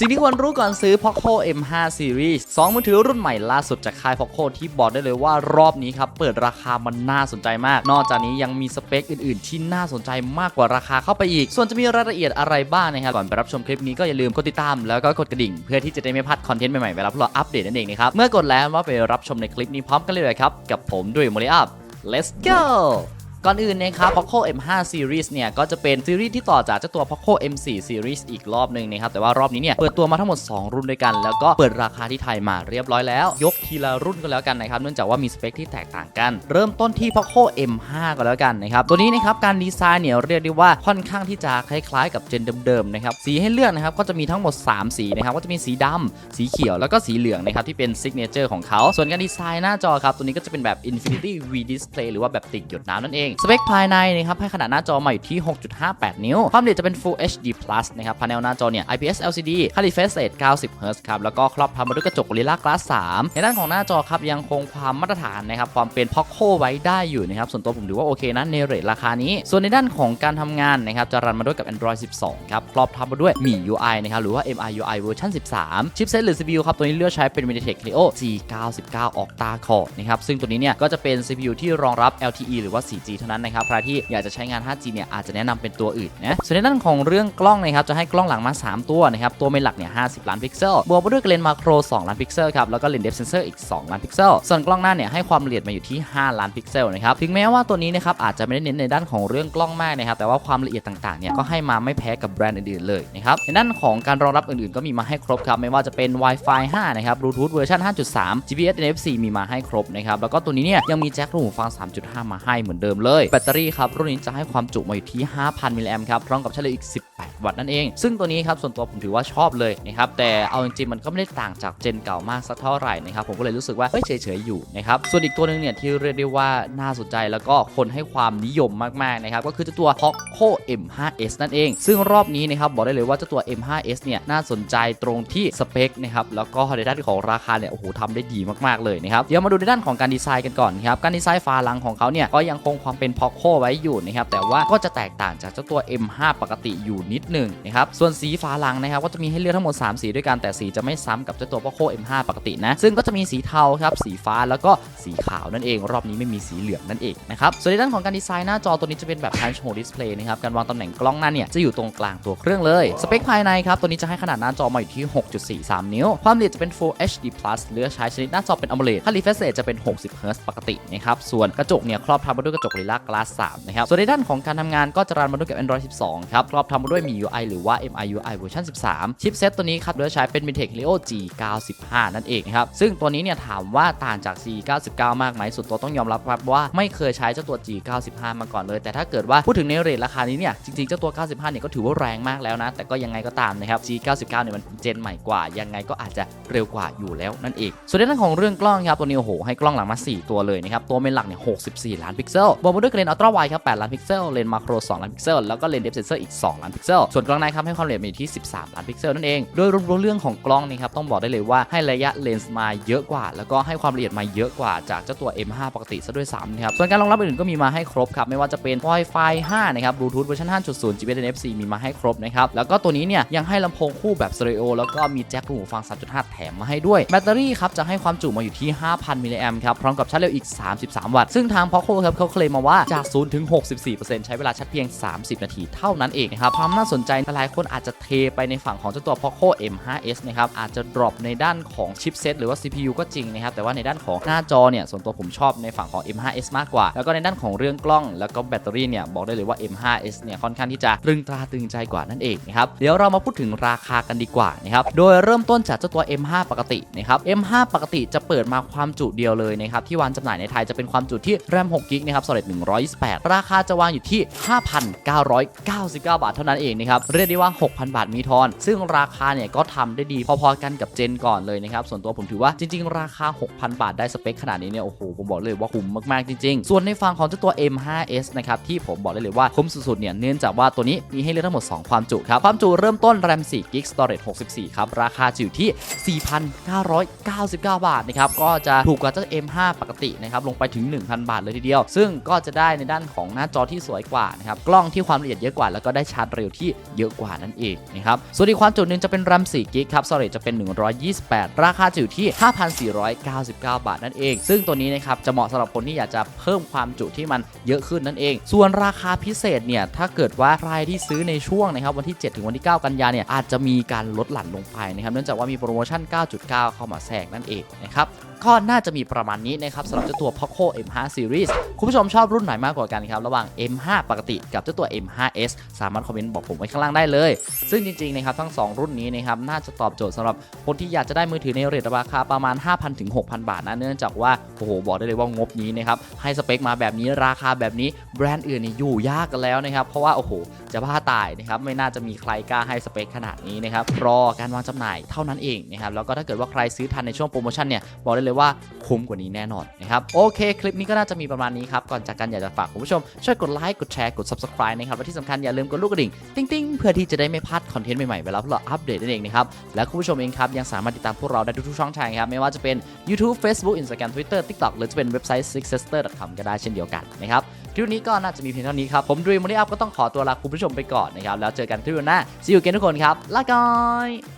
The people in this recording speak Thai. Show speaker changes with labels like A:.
A: สิ่งที่ควรรู้ก่อนซื้อ Poco M5 Series 2 มือถือรุ่นใหม่ล่าสุดจากค่าย Poco ที่บอกได้เลยว่ารอบนี้ครับ เปิดราคามันน่าสนใจมาก นอกจากนี้ยังมีสเปคอื่น ๆ ที่น่าสนใจมากกว่าราคาเข้าไปอีก ส่วนจะมีรายละเอียดอะไรบ้างนะครับ ก่อนไปรับชมคลิปนี้ก็อย่าลืมกดติดตามแล้วก็กดกระดิ่ง เพื่อที่จะได้ไม่พลาดคอนเทนต์ใหม่ ๆ เวลาพวกเราอัปเดตนั่นเองนะครับ เมื่อ กดแล้วว่าไปรับชมในคลิปนี้พร้อมกันเลยครับกับผมด้วยโมเลอัพ let's go ก่อนอื่นนะครับ Poco M5 Series เนี่ย ก็จะเป็นซีรีส์ที่ต่อจากเจ้าตัว Poco M4 Series อีกรอบหนึ่งนะครับ แต่ว่ารอบนี้เนี่ย เปิดตัวมาทั้งหมด 2 รุ่นด้วยกัน แล้วก็เปิดราคาที่ไทยมาเรียบร้อยแล้ว ยกทีละรุ่นก็แล้วกันนะครับ เนื่องจากว่ามีสเปคที่แตกต่างกัน เริ่มต้นที่ Poco M5 ก็แล้วกันนะครับ ตัวนี้นะครับ การดีไซน์เนี่ยเรียกได้ว่าค่อนข้างที่จะคล้ายๆ กับเจนเดิมๆนะครับ สีให้เลือกนะครับ ก็จะมีทั้งหมด 3 สีนะครับ ก็จะมีสีดำสีเขียว แล้วก็สีเหลืองนะครับ ที่เป็นซิกเนเจอร์ของเขา ส่วนการดีไซน์หน้าจอครับ ตัวนี้ก็จะเป็นแบบ Infinity V Display หรือว่าแบบติดหยดน้ำนั่นเองสเปคภายในนะครับให้ขนาดหน้าจอมาอยู่ที่ 6.58 นิ้ว ความละเอียดจะเป็น Full HD Plus นะครับพาเนลหน้าจอเนี่ย IPS LCD ค่า refresh rate 90 Hz ครับแล้วก็ครอบทำมาด้วยกระจก Gorilla Glass 3 ในด้านของหน้าจอครับยังคงความมาตรฐานนะครับความเป็น Poco ไว้ได้อยู่นะครับส่วนตัวผมถือว่าโอเคนะในเรทราคานี้ ส่วนในด้านของการทำงานนะครับจะรันมาด้วยกับ Android 12 ครับครอบทำมาด้วย Mi UI นะครับหรือว่า MIUI เวอร์ชัน13 ชิปเซตหรือ CPU ครับตัวนี้เลือกใช้เป็น MediaTek Helio G99 Octa Core นะครับซึ่งตัวนี้เนี่ยก็จะเป็น CPU ที่รองรับ LTE หรือว่า 4G เท่านั้นนะครับใครที่อยากจะใช้งาน 5G เนี่ยอาจจะแนะนำเป็นตัวอื่นนะส่วนในด้านของเรื่องกล้องนะครับจะให้กล้องหลังมา 3 ตัวนะครับตัวเมนหลักเนี่ย50 ล้านพิกเซลบวกไปด้วยเลนส์มาโคร 2 ล้านพิกเซลครับแล้วก็เลนส์เดฟเซนเซอร์อีก 2 ล้านพิกเซลส่วนกล้องหน้าเนี่ยให้ความละเอียดมาอยู่ที่ 5 ล้านพิกเซลนะครับถึงแม้ว่าตัวนี้นะครับอาจจะไม่ได้เน้นในด้านของเรื่องกล้องมากนะครับแต่ว่าความละเอียดต่างๆเนี่ยก็ให้มาไม่แพ้กับแบรนด์อื่นๆเลยนะครับในด้านของการรองรับอื่นๆ ก็มีมาให้ครบครับไม่ว่าจะเป็น Wi-Fi 5 นะครับ Bluetooth เวอร์ชัน5.3 GPS NFC มีมาให้ครบนะครับแล้วก็ตัวนี้เนี่ยยังมีแจ็คหูฟัง 3.5 มาให้เหมือนเดิมเลย แบตเตอรี่ครับ รุ่นนี้จะให้ความจุมาอยู่ที่ 5,000 มิลลิแอมป์ครับ พร้อมกับชาร์จอีก 18 วัตต์นั่นเอง ซึ่งตัวนี้ครับส่วนตัวผมถือว่าชอบเลยนะครับ แต่เอาจริงๆมันก็ไม่ได้ต่างจากเจนเก่ามากสักเท่าไหร่นะครับ ผมก็เลยรู้สึกว่าเฮ้ยเฉยๆอยู่นะครับส่วนอีกตัวหนึงเนี่ยที่เรียกได้ว่าน่าสนใจแล้วก็คนให้ความนิยมมากๆนะครับก็คือเจ้าตัว Poco M5s นั่นเอง ซึ่งรอบนี้นะครับบอกได้เลยว่าเจ้าตัว M5s เนี่ยน่าสนใจตรงที่สเปคนะครับแล้วก็ในด้านของราคาเนี่ยโอ้โหทำได้ดีมากๆเลยนะครับเดี๋ยวมาดูในด้านของการดีไซน์กันก่อนครับการดีไซน์ฝาหลังของเขาเนี่ยก็ยังคงความเป็น Poco ไว้อยู่นะครับแต่ว่าก็จะแตกต่างจากเจ้าตัว M5 ปกติอยู่นิดหนึ่งนะครับส่วนสีฝาหลังนะครับก็จะมีให้เลือกทั้งหมด 3 สีด้วยกันแต่สีจะไม่ซ้ำกับเจ้าตัว Poco M5 ปกตินะซึ่งก็จะมีสีเทาครับสีฟ้าแล้วก็สีขาวนั่นเอง รอบนี้ไม่มีสีเหลืองนั่นเองนะครับส่วนในด้านของการดีไซน์หน้าจอตัวนี้จะเป็นแบบ Punch Hole Display นะครับการวางตำแหน่งกล้องหน้าเนี่ยจะอยู่ตรงกลางตัวเครื่องเลยสเปคภายในครับตัวนี้จะให้ขนาดหน้าจอมาอยู่ที่ 6.43 นิ้ว ความละเอียดจะเป็น Full HD Plus เลือกใช้ชนิดหน้าจอเป็น AMOLED ค่า refresh rate จะเป็น 60 Hz ปกตินะครับส่วนกระจกเนี่ยครอบทำมาด้วยกระจก Gorilla Glass 3 นะครับ ส่วนในด้านของการทำงานก็จะรันมาด้วยกับ Android 12 ครับ ครอบทำมาด้วย MIUI หรือว่า MIUI เวอร์ชัน13 ชิปเซตตัวนี้ครับเลือกใช้เป็น MediaTek Helio G95 นั่นเองครับ ซึ่งตัวนี้เนี่ยถามว่าต่างจาก G99 มากไหมสุดตัวต้องยอมรับครับว่าไม่เคยใช้เจ้าตัว G95 มาก่อนเลย แต่ถ้าเกิดว่าพูดถึงในเรทราคานี้เนี่ยจริงๆเจ้าตัว 95 เนี่ยก็ถือว่าแรงมากแล้วนะ แต่ก็ยังไงก็ตามนะครับ G99 เนี่ยมันเจนใหม่กว่า ยังไงก็อาจจะเร็วกว่าอยู่แล้วนั่นเองส่วนในเรื่องของเรื่องกล้องครับตัวนี้โอ้โหให้กล้องหลังมา 4 ตัวเลยนะครับตัวเมนหลักเนี่ย64 ล้านพิกเซลบวมาด้วยเลนส์อัลตร้าไวด์ครับ8ล้านพิกเซล เลนส์มาโคร2ล้านพิกเซล แล้วก็เลนส์เดฟเซนเซอร์อีก 2 ล้านพิกเซล ส่วนกล้องในครับให้ความละเอียดมีที่ 13 ล้านพิกเซลนั่นเอง โดยรวมๆเรื่องของกล้องนี่ครับต้องบอกได้เลยว่าให้ระยะเลนส์มาเยอะกว่า แล้วก็ให้ความละเอียดมาเยอะกว่าจากเจ้าตัว M5 ปกติซะด้วยซ้ำนะครับ ส่วนการรองรับอื่นๆก็มีมาให้ครบครับไม่ว่าจะเป็น Wi-Fi 5นะครับ Bluetooth เวอร์ชัน5.0 GPS NFC มีมาให้ครบนะครับแล้วก็ตัวนี้เนี่ยยังให้ลำโพงคู่แบบสเตอริโอแล้วก็มีแจ็คหูฟัง 3.5 แถมมาให้ด้วยแบตเตอรี่ครับจะให้ความจุมาอยู่ที่ 5,000มิลลิแอมป์ครับพร้อมกับชาร์จเร็วอีก 33 วัตต์ซึ่งทาง Poco ครับเขาเคลมมาว่าจาก 0 ถึง 64%ใช้เวลาชาร์จเพียง 30 นาทีเท่านั้นเองนะครับความน่าสนใจหลายคนอาจจะเทไปในฝั่งของเจ้าตัว Poco M5s นะครับอาจจะ drop ในด้านของชิปเซตหรือว่า CPU ก็จริงนะครับแต่ว่าในด้านของหน้าจอเนี่ยส่วนตัวผมชอบในฝั่งของ M5s มากกว่า แล้วก็ในด้านของเรื่องกล้อง แล้วก็แบตเตอรี่เนี่ยบอกได้เลยว่า M5s เนี่ยค่อนข้างที่จะตรึงตราตึงใจกว่านั่นเองนะครับเดี๋ยวเรามาพูดถึงราคากันดีกว่านะครับโดยเริ่มต้นจากเจ้าตัว M5 ปกตินะครับ M5 ปกติจะเปิดมาความจุเดียวเลยนะครับที่วางจำหน่ายในไทยจะเป็นความจุที่แรม6กิกนะครับ solid 128 ราคาจะวางอยู่ที่ 5,999 บาทเท่านั้นเองนะครับ เรียกได้ว่า 6,000 บาทมีทอน ซึ่งราคาเนี่ยก็ทำได้ดีพอๆกันกับเจนก่อนเลยนะครับ ส่วนตัวผมถือว่าจริง ๆ ราคา 6,000 บาทได้สเปคขนาดนี้เนี่ยโอ้โหผมบอกเลยว่าคุ้มมากๆจริง ๆ ส่วนในฝั่งของเจ้าตัว M5s นะครับที่ผมบอกได้เลยว่าคุ้มสุดๆเนี่ยเนื่องจากว่าตัวนี้มีให้เลือกทั้งหมด 2 ความจุครับความจุเริ่มต้นแรม4 g b storage 64 ครับ ราคาจะอยู่ที่ 4,999 บาทนะครับก็จะถูกกว่าเจ้า M5 ปกตินะครับลงไปถึง 1,000 บาทเลยทีเดียว ซึ่งก็จะได้ในด้านของหน้าจอที่สวยกว่านะครับกล้องที่ความละเอียดเยอะกว่าแล้วก็ได้ชาร์จเร็วที่เยอะกว่านั่นเองนะครับส่วนอีกความจุหนึ่งจะเป็น RAM 4 g b ครับ storage จะเป็น 128 ราคาจะอยู่ที่ 5,499 บาทนั่นเอง ซึ่งตัวนี้นะครับจะเหมาะสำหรับคนที่อยากจะเพิ่มความจุที่มันเยอะขึ้นนั่นเอง ส่วนราคาพิเศษเนี่ยถ้าเกิดว่าใครที่ซื้อในช่วงนะครับวันที่ 7 ถึงวันที่ 9 กันยาเนี่ยอาจจะมีการลดหลั่นลงไปนะครับเนื่องจากว่ามีโปรโมชั่น 9.9 เข้ามาแทรกนั่นเองนะครับก็น่าจะมีประมาณนี้นะครับสำหรับเจ้าตัว Poco M5 Series คุณผู้ชมชอบรุ่นไหนมากกว่ากันครับ ระหว่าง M5 ปกติกับเจ้าตัว M5s สามารถคอมเมนต์บอกผมไว้ข้างล่างได้เลย ซึ่งจริงๆนะครับทั้ง 2 รุ่นนี้นะครับน่าจะตอบโจทย์สำหรับคนที่อยากจะได้มือถือในเรทราคาประมาณ 5,000ถึง6,000 บาทนะเนื่องจากว่าโอ้โหบอกได้เลยว่างบนี้นะครับให้สเปคมาแบบนี้ราคาแบบนี้แบรนด์อื่นนี่อยู่ยากกันแล้วนะครับเพราะว่าโอ้โหจะบ้าตายนะครับไม่น่าจะมีใครกล้าให้สเปคขนาดนี้นะครับรอการวางจำหน่ายเท่านั้นเองนะครับแล้วก็ถ้าเกิดว่าใครซื้อทันในช่วงโปรโมชั่นเนี่ยบอกได้เลยว่าคุ้มกว่านี้แน่นอนนะครับโอเค คลิปนี้ก็น่าจะมีประมาณนี้ครับ ก่อนจากกันอยากจะฝากคุณผู้ชม ช่วยกดไลค์กดแชร์กด subscribe นะครับและที่สำคัญอย่าลืมกดลูกกระดิ่งติ้งๆ เพื่อที่จะได้ไม่พลาดคอนเทนต์ใหม่ๆเวลาพวกเราอัปเดตนั่นเองนะครับและคุณผู้ชมเองครับยังสามารถติดตามพวกเราได้ทุกช่องทางครับไม่ว่าจะเป็น YouTube Facebook Instagram Twitter TikTok หรือจะเป็นเว็บไซต์ sixsister.com ก็ได้เช่นเดียวกันนะครับคลิปนี้ก็น่าจะมีเพียงเท่านี้ครับผมดรีมวันนี้อัพก็ต้องขอตัวลาคุณผู้ชมไปก่อนนะครับแล้วเจอกันคลิปหน้า see you again ทุกคนครับลาก่อย